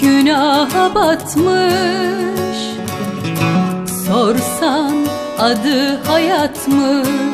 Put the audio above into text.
günaha batmış. Sorsan adı hayatmış